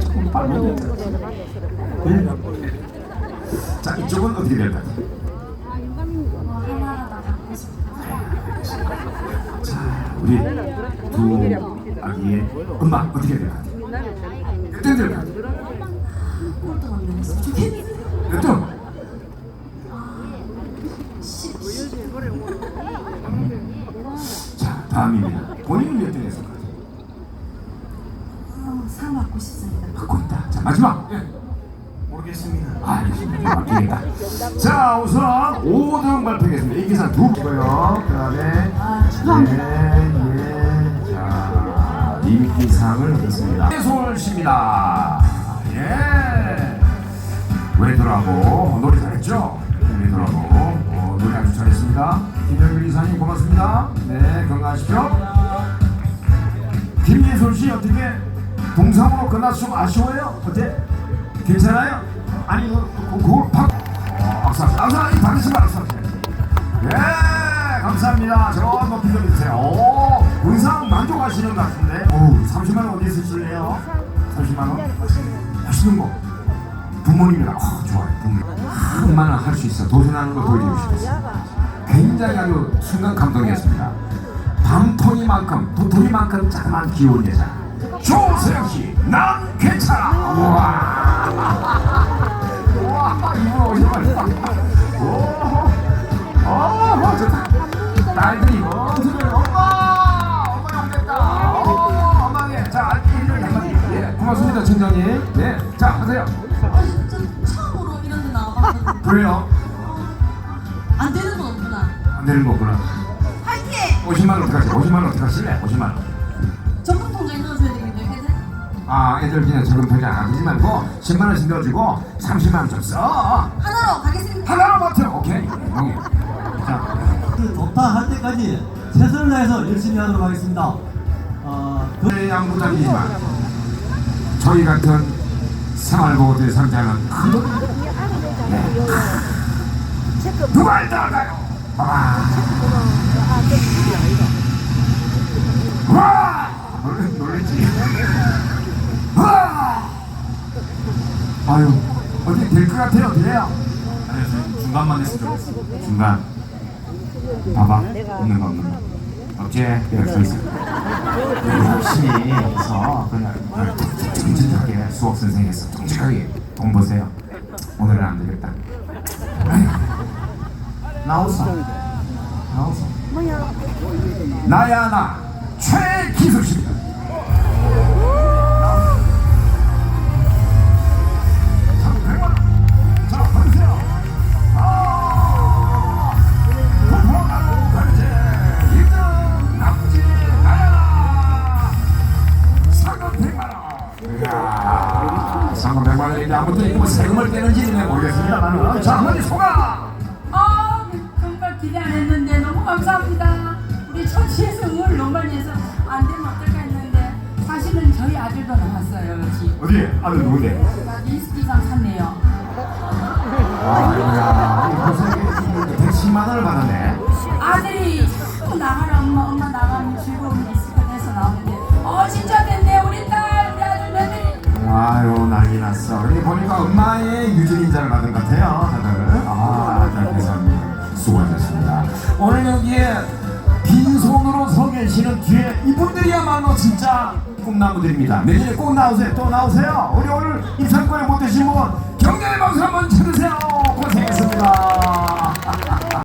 조금 빨라져. 네. 자, 이쪽은 어떻게 될까요? 자, 우리 두 아기의 엄마 어떻게 될까요? 어떻게 될까요? 자, 다음입니다. 본인은 몇 등 했을 것 같아요? 어, 상 받고 싶습니다. 갖고 있다. 자, 마지막. 예. 모르겠습니다. 아, 알겠습니다. 맡기니까. 자, 우선 5등 발표하겠습니다. 이 기사 두 개고요. 그 다음에 아, 축하합니다. 예, 예. 자, 인기상을 얻었습니다. 손을 십니다. 예. 외도라고 노래 잘했죠? 외도라고 어, 노래 아주 잘했습니다. 김영길 이사님 고맙습니다. 네, 건강하십시오. 김예솔 씨 어떻게 동상으로 좀 아쉬워요? 어때? 괜찮아요? 아니 그, 그, 그걸 팍. 어, 박수 박수 이 받으시면 박수 예 감사합니다. 저 높이 좀 주세요. 오 의상 만족하시는 것 같은데? 오 30만 원 어디 있으실래요? 30만 원? 하시는 거. 부모님이랑 어, 좋아요 부모님. 한만원 할수 있어. 도전하는 거 보여주고 싶었어요 굉장히 아주 순간 감동이었습니다. 밤토이만큼 도토리만큼 자그마한 귀여운 여자 조세영 씨난 괜찮아 우와 우와 이거 오시면 오오 좋다 딸들이 멋지네 엄마 엄마 안 됐다 어, 엄마게 자 이름 한마디 예 고맙습니다 청장님 네자 하세요 아, 진짜 처음으로 이런 데 나와봤거든요. 그래요 안 되는 건 없구나. 안 되는 거구나 화이팅! 50만 원 어떡하지 50만 원 어떡하실래 50만 원 아, 애들 그냥 저금 통장 안 하지 말고 10만 원씩 넣어주고 30만 원 좀 써. 하나로 가겠습니다. 하나로 버텨. 오케이. 오케이. 자, 그 좋다 할 때까지 최선을 다해서 열심히 하도록 하겠습니다. 어, 그 그 양부장이지만 저희 같은 생활보호대 상자는 큰 돈. 네. 누가 알다가요? 아, 와, 놀- 놀랬지. 와, 아유, 어디 될것 같아요? 아니요, 지금 중간만 했으면 좋겠어요. 중간. 봐봐, 있는 거 없는 거. 없지? 이렇게 서 있어. 열심히 해서 그냥 정직하게 수업 선생님께서 정직하게 돈 보세요. 오늘은 안 되겠다. 나오소. 나오소. 나야 나 최기숙입니다. 야, 상금 100만 원인데 아무튼 이거 뭐 세금을 떼는지는 모르겠습니다만은 자, 어머니 소가. 아 정말 기대 안 했는데 너무 감사합니다. 우리 천시에서 응원을 너무 많이 해서 안 되면 어떨까 했는데 사실은 저희 아들도 나왔어요. 여기. 어디 아들 누군데? 나 리스트상 샀네요. 아이고야, 이 무슨 110만 원을 받았네. 아들이 자꾸 나가라 엄마 잘 맞는 것 같아요. 다들. 아, 네, 잘 계산합니다. 수고하셨습니다. 오늘 여기에 빈손으로 서 계시는 뒤에 이분들이야말로 진짜 꿈나무들입니다. 내년에 꼭 나오세요. 또 나오세요. 우리 오늘 입상권에 못 드신 분 경례의 박수 한번 쳐주세요. 고생했습니다.